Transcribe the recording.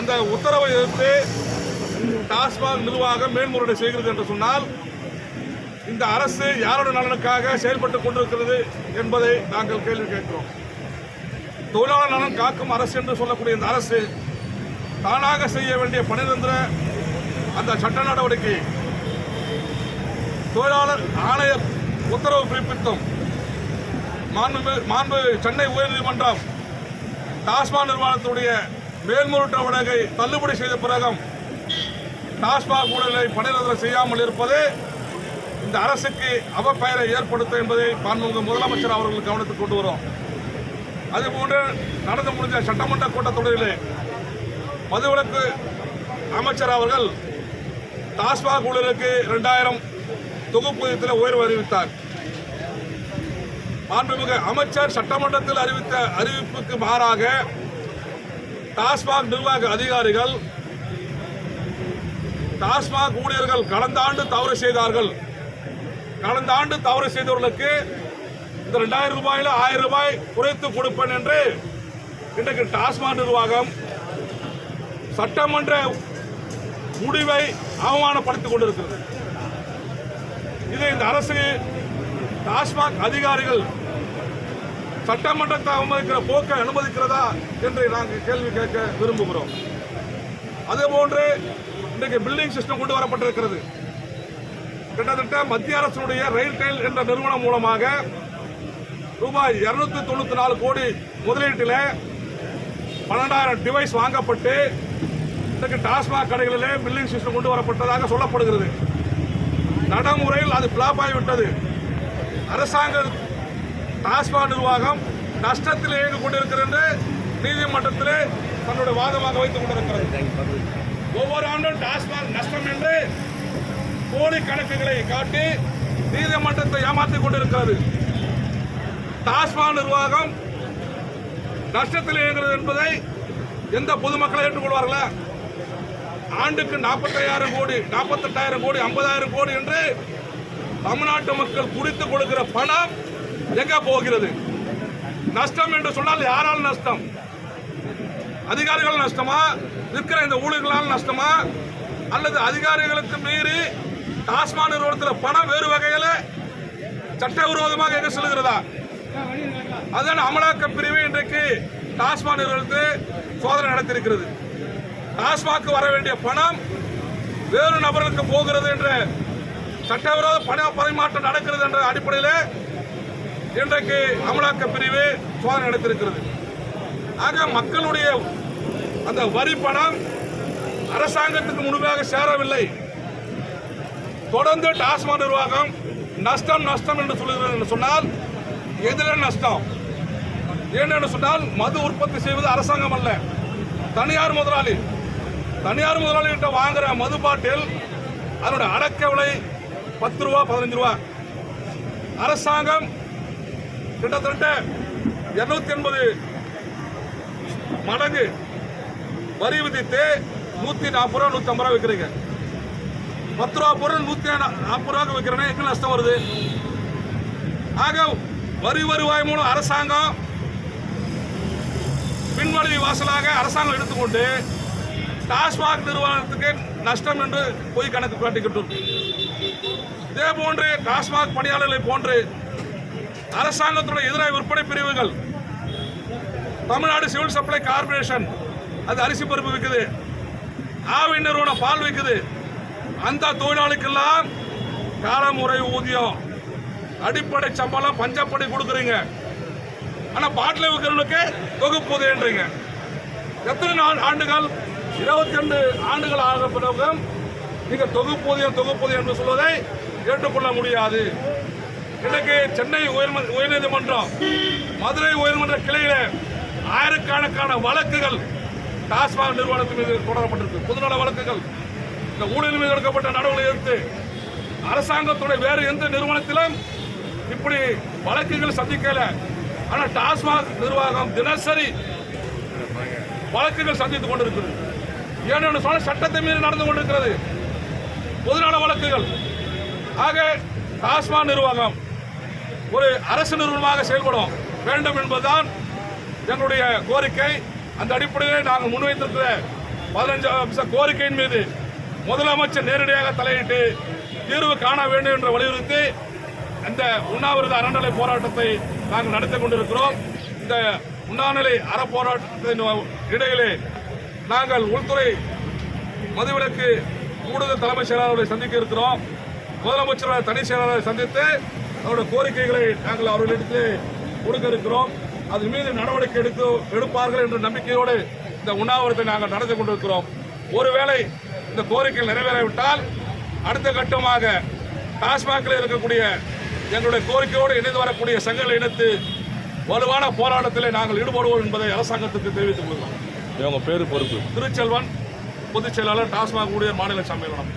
அந்த உத்தரவை எதிர்த்து டாஸ்மாக் நிர்வாகம் மேல்முறையீடு செய்கிறது என்று சொன்னால் இந்த அரசு யாரோட நலனுக்காக செயல்பட்டுக் கொண்டிருக்கிறது என்பதை நாங்கள் கேள்வி கேட்கிறோம். தொழிலாளர் நலன் காக்கும் அரசு என்று சொல்லக்கூடிய இந்த அரசு தானாக செய்ய வேண்டிய பணிதந்திர அந்த சட்ட நடவடிக்கை. தொழிலாளர் ஆணையர் உத்தரவு பிறப்பித்தும் மாண்பு மாண்பு சென்னை உயர்நீதிமன்றம் டாஸ்மாக் நிர்வாகத்துடைய மேல்முறையீட்டு வழக்கை தள்ளுபடி செய்த பிறகும் டாஸ்மாக் ஊழலை பணிநிரந்தரம் செய்யாமல் இருப்பது இந்த அரசுக்கு அவப்பெயரை ஏற்படுத்தும் என்பதை மாண்புமிகு முதலமைச்சர் அவர்கள் கவனத்துக்கு கொண்டு வரும். அதுபோன்று நடந்து முடிஞ்ச சட்டமன்ற கூட்டத்தொடரிலே மதுவிலக்கு அமைச்சர் அவர்கள் டாஸ்மாக் ஊழலுக்கு ரெண்டாயிரம் தொகுப்பூதியத்தில் உயர்வு அறிவித்தார். மாண்புமிகு அமைச்சர் சட்டமன்றத்தில் அறிவித்த அறிவிப்புக்கு மாறாக டாஸ்மாக் நிர்வாக அதிகாரிகள் டாஸ்மாக் ஊழியர்கள் கடந்த ஆண்டு தவறு செய்தார்கள். கடந்த ஆண்டு தவறு செய்தவர்களுக்கு இந்த ரெண்டாயிரம் ரூபாயில் ஆயிரம் ரூபாய் குறைத்து கொடுப்பேன் என்று இன்றைக்கு டாஸ்மாக் நிர்வாகம் சட்டமன்ற முடிவை அவமானப்படுத்திக் கொண்டிருக்கிறது. இதை இந்த அரசு டாஸ்மாக் அதிகாரிகள் சட்டமன்றத்தை அவமதிக்கிற போக்கை அனுமதிக்கிறதா என்று நாங்கள் கேள்வி கேட்க விரும்புகிறோம். அதேபோன்று இன்றைக்கு பில்டிங் சிஸ்டம் கொண்டு வரப்பட்டிருக்கிறது. கிட்டத்தட்ட மத்திய அரசுடைய ரயில் டெயில் என்ற நிறுவனம் மூலமாக ரூபாய் இருநூத்தி தொண்ணூத்தி நாலு கோடி முதலீட்டில் பன்னெண்டாயிரம் டிவைஸ் வாங்கப்பட்டு இன்றைக்கு டாஸ்மாக் கடைகளிலே பில்லிங் சிஸ்டம் கொண்டு வரப்பட்டதாக சொல்லப்படுகிறது. நடைமுறையில் அது பிளாப் ஆகிவிட்டது. அரசாங்க டாஸ்மாக் நிர்வாகம் நஷ்டத்தில் இயங்கிக் கொண்டிருக்கிறது என்று நீதிமன்றத்தில் தன்னுடைய வாதமாக வைத்துக் கொண்டிருக்கிறது. ஒவ்வொரு ஆண்டும் டாஸ்மாக் நஷ்டம் என்று போலி கணக்குகளை காட்டி நீதிமன்றத்தை ஏமாற்றிக் கொண்டிருக்கிறது. டாஸ்மாக் நிர்வாகம் நஷ்டத்தில் இயங்குகிறது என்பதை எந்த பொதுமக்களை ஏற்றுக்கொள்வார்களா? ஆண்டுக்கு நாற்பத்தையாயிரம் கோடி நாற்பத்தெட்டாயிரம் கோடி ஐம்பதாயிரம் கோடி என்று தமிழ்நாட்டு மக்கள் குடித்துக் கொடுக்கிற பணம் எங்க போகிறது? நஷ்டம் என்று சொன்னால் யாரால் நஷ்டம்? அதிகாரிகள் நஷ்டமா? இருக்கிற இந்த ஊழியர்களால் நஷ்டமா? அல்லது அதிகாரிகளுக்கு மீறி டாஸ்மாக் நிறுவனத்தில் பணம் வேறு வகையில் சட்டவிரோதமாக எங்க செல்கிறதா அதன் அமலாக்க பிரிவு இன்றைக்கு டாஸ்மாக் நிறுவனத்தை சோதனை நடத்தியிருக்கிறது. டாஸ்மாக் வர வேண்டிய பணம் வேறு நபர்களுக்கு போகிறது என்ற சட்டவிரோத பண பரிமாற்றம் நடக்கிறது என்ற அடிப்படையில் இன்றைக்கு அமலாக்க பிரிவு சோதனை நடத்திருக்கிறது ஆக மக்களுடைய அந்த வரி பணம் அரசாங்கத்துக்கு முழுமையாக சேரவில்லை. தொடர்ந்து டாஸ்மாக் நிர்வாகம் நஷ்டம் நஷ்டம் என்று சொல்லுகிறது என்று சொன்னால் எதிர நஷ்டம். ஏனென்று சொன்னால் மது உற்பத்தி செய்வது அரசாங்கம் அல்ல. தனியார் முதலாளி தனியார் முதலாளிகிட்ட வாங்குற மது பாட்டில் அதனுடைய அடக்க விலை பத்து ரூபா பதினஞ்சு ரூபா. அரசாங்கம் கிட்டத்தட்ட இருநூத்தி எண்பது மடங்கு வரி விதித்து நூத்தி நாற்பது ரூபா நூத்தி ஐம்பது ரூபா விற்கிறீங்க. பத்து ரூபா பொருள் நூத்தி நாற்பது ரூபாய்க்கு விற்கிறேன்னா எங்க நஷ்டம் வருது? ஆக வரி வருவாய் மூலம் அரசாங்கம் பின்வழி வாசலாக அரசாங்கம் எடுத்துக்கொண்டு டாஸ்மாக் நிறுவனத்துக்கு நஷ்டம் என்று பொய் கணக்கு காட்டிக்கிட்டு இதே போன்று டாஸ்மாக் பணியாளர்களை போன்று அரசாங்கத்துடைய எதிராக விற்பனை பிரிவுகள். தமிழ்நாடு சிவில் சப்ளை கார்பரேஷன் அது அரிசி பருப்பு விற்குது ஆவி நிறுவனம் பால் விற்குது அந்த தொழிலாளிக்கெல்லாம் காலமுறை ஊதியம். அடிப்படை சம்பளம் பஞ்சப்படி கொடுக்குறீங்க. ஆனால் பாட்டில் விற்கிறவனுக்கு தொகுப்பூதியன்றீங்க எத்தனை நாள் ஆண்டுகள்? இருபத்தி ரெண்டு ஆண்டுகள் ஆக பிறகும் நீங்கள் தொகுப்பூதியம் தொகுப்பூதியம் என்று சொல்வதை ஏற்றுக்கொள்ள முடியாது. இன்னைக்கு சென்னை உயர் உயர்நீதிமன்றம் மதுரை உயர்மன்ற கிளையில ஆயிரக்கணக்கான வழக்குகள் டாஸ்மாக் நிறுவனத்தின் மீது தொடரப்பட்டிருக்கு. பொதுநல வழக்குகள். இந்த ஊழல் மீது எடுக்கப்பட்ட நடவடிக்கை எடுத்து அரசாங்கத்துடைய வேறு எந்த நிறுவனத்திலும் இப்படி வழக்குகள் சந்திக்கல. ஆனால் டாஸ்மாக் நிர்வாகம் தினசரி வழக்குகள் சந்தித்துக் கொண்டிருக்கிறது. ஏனென்று சொன்னால் சட்டத்தை மீறி நடந்து கொண்டிருக்கிறது. பொதுநல வழக்குகள். ஆக டாஸ்மாக் நிர்வாகம் ஒரு அரசு நிறுவனமாக செயல்படும் வேண்டும் என்பதுதான் எங்களுடைய கோரிக்கை. அந்த அடிப்படையில் நாங்கள் முன்வைத்திருக்கிற பதினஞ்சு அம்ச கோரிக்கையின் மீது முதலமைச்சர் நேரடியாக தலையிட்டு தீர்வு காண வேண்டும் என்று வலியுறுத்தி இந்த உண்ணாவிரத அறநிலை போராட்டத்தை நாங்கள் நடத்தி கொண்டிருக்கிறோம். இந்த உண்ணாநிலை அறப்போராட்டத்தின் இடையிலே நாங்கள் உள்துறை மதுவிலக்கு கூடுதல் தலைமைச் செயலாளர்களை சந்திக்க இருக்கிறோம். முதலமைச்சர் தனி செயலாளரை சந்தித்து அவருடைய கோரிக்கைகளை நாங்கள் அவர்களிடத்திலே கொடுக்க இருக்கிறோம் அது மீது நடவடிக்கை எடுத்து எடுப்பார்கள் என்ற நம்பிக்கையோடு இந்த உண்ணாவிரத்தை நாங்கள் நடத்தி கொண்டிருக்கிறோம். ஒருவேளை இந்த கோரிக்கைகள் நிறைவேறாவிட்டால் அடுத்த கட்டமாக டாஸ்மாகில் இருக்கக்கூடிய எங்களுடைய கோரிக்கையோடு இணைந்து வரக்கூடிய சங்கங்களை இணைத்து வலுவான போராட்டத்தில் நாங்கள் ஈடுபடுவோம் என்பதை அரசாங்கத்துக்கு தெரிவித்துக் கொள்கிறோம். இவங்க பேரு பொறுப்பு. திருச்செல்வன் பொதுச் செயலாளர் டாஸ்மாக் ஊழியர் மாநில சம்மேளனம்.